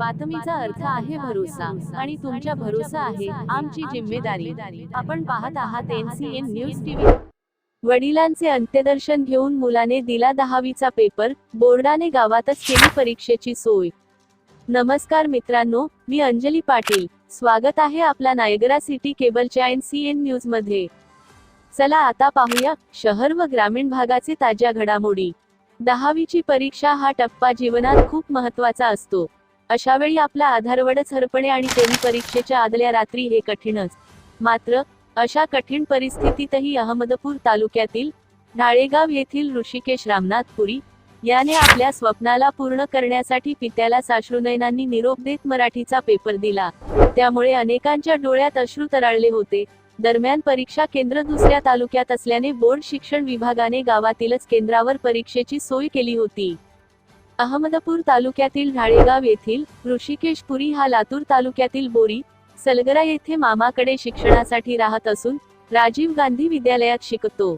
बातमीचा अर्थ आहे भरोसा आणि तुमच्या भरोसा आहे आमची जिम्मेदारी. आपण पाहत आहात एनसीएन न्यूज टीव्ही. वडिलांचे अंत्यदर्शन घेऊन मुलाने दिला दहावीचा पेपर बोर्डाने गावातच केली परीक्षेची सोय. नमस्कार मित्रांनो मी अंजली पाटील. स्वागत आहे आपला नायगरा सिटी केबलच्या एन सी एन न्यूजमध्ये चला आता पाहूया शहर व ग्रामीण भागाचे ताज्या घडामोडी. दहावीची परीक्षा हा टप्पा जीवनात खूप महत्त्वाचा असतो. अशावेळी आपला आधारवडच हरपणे आणि तेही परीक्षेच्या आदल्या रात्री हे कठीणच. मात्र अशा कठीण परिस्थितीतही अहमदपूर तालुक्यातील ढाळेगाव येथील ऋषिकेश रामनाथ पुरी याने आपल्या स्वप्नाला पूर्ण करण्यासाठी पित्याला साश्रुनयनांनी निरोप देत मराठीचा पेपर दिला. त्यामुळे अनेकांच्या डोळ्यात अश्रू तराळले होते. दरम्यान परीक्षा केंद्र दुसऱ्या तालुक्यात असल्याने बोर्ड शिक्षण विभागाने गावातीलच केंद्रावर परीक्षेची सोय केली होती. अहमदपूर तालुक्यातील ढाळेगाव येथील ऋषिकेश पुरी हा लातूर तालुक्यातील बोरी सलगरा येथे मामाकडे शिक्षणासाठी राहत असून राजीव गांधी विद्यालयात शिकतो.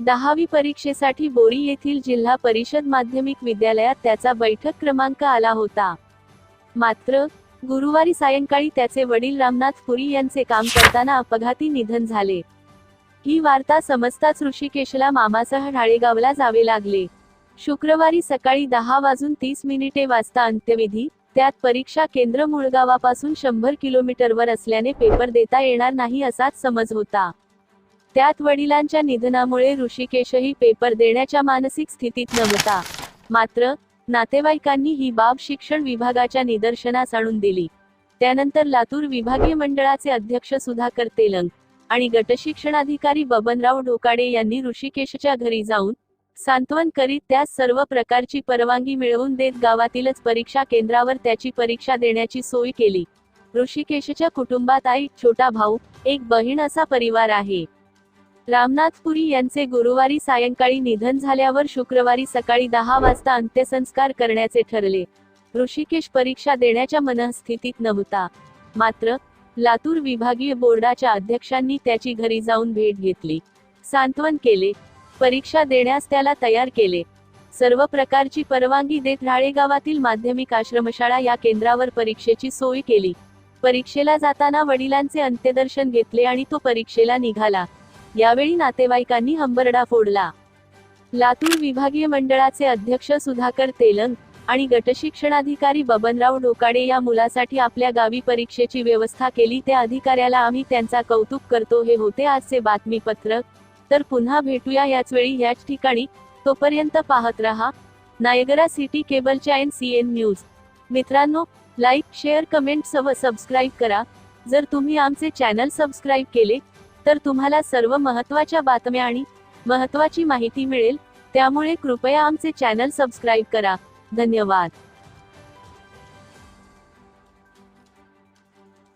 दहावी परीक्षेसाठी बोरी येथील जिल्हा परिषद माध्यमिक विद्यालयात त्याचा बैठक क्रमांक आला होता. मात्र गुरुवारी सायंकाळी त्याचे वडील रामनाथ पुरी यांचे काम करताना अपघाती निधन झाले. ही वार्ता समजताच ऋषिकेशला मामासह ढाळेगावला जावे लागले. शुक्रवारी सकाळी दहा वाजून तीस मिनिटे वाजता अंत्यविधी त्यात परीक्षा केंद्र मुळगावापासून शंभर किलोमीटरवर असल्याने पेपर देता येणार नाही असाच समज होता. त्यात वडिलांच्या निधनामुळे ऋषिकेशही पेपर देण्याच्या मानसिक स्थितीत नव्हता. मात्र नातेवाईकांनी ही बाब शिक्षण विभागाच्या निदर्शनास आणून दिली. त्यानंतर लातूर विभागीय मंडळाचे अध्यक्ष सुधाकर तेलंग आणि गटशिक्षणाधिकारी बबनराव ढोकाडे यांनी ऋषिकेशच्या घरी जाऊन सांत्वन करीत त्यास सर्व प्रकारची परवानगी मिळवून देत गावातीलच परीक्षा केंद्रावर त्याची परीक्षा देण्याची सोय केली. ऋषिकेशच्या कुटुंबात आई छोटा भाऊ एक बहीण असा परिवार आहे. रामनाथपुरी यांचे गुरुवारी सायंकाळी निधन झाल्यावर शुक्रवारी सकाळी दहा वाजता अंत्यसंस्कार करण्याचे ठरले. ऋषिकेश परीक्षा देण्याच्या मनस्थितीत नव्हता. मात्र लातूर विभागीय बोर्डाच्या अध्यक्षांनी त्याची घरी जाऊन भेट घेतली. सांत्वन केले. परीक्षा देण्यास त्याला तयार केले. सर्व प्रकारची परवानगी देत राळेगावातील माध्यमिक आश्रमशाळा या केंद्रावर परीक्षेची सोय केली. परीक्षेला जाताना वडिलांचे अंत्यदर्शन घेतले आणि तो परीक्षेला निघाला. यावेळी नातेवाईकांनी हंबरडा फोडला. लातूर विभागीय मंडळाचे अध्यक्ष सुधाकर तेलंग आणि गटशिक्षणाधिकारी बबनराव डोकाडे या मुलासाठी आपल्या गावी परीक्षेची व्यवस्था केली. त्या अधिकाऱ्याला आम्ही त्यांचा कौतुक करतो. हे होते आजचे बातमीपत्र. तर पुन्हा भेटूया याच वेळी याच ठिकाणी. तोपर्यंत पाहत रहा. नायगरा सिटी केबलच्या एन सी एन न्यूज. मित्रांनो लाईक शेअर कमेंट सव सबस्क्राईब करा. जर तुम्ही आमचे चॅनल सबस्क्राईब केले तर तुम्हाला सर्व महत्त्वाच्या बातम्या आणि महत्त्वाची माहिती मिळेल. त्यामुळे कृपया आमचे चॅनल सबस्क्राईब करा. धन्यवाद.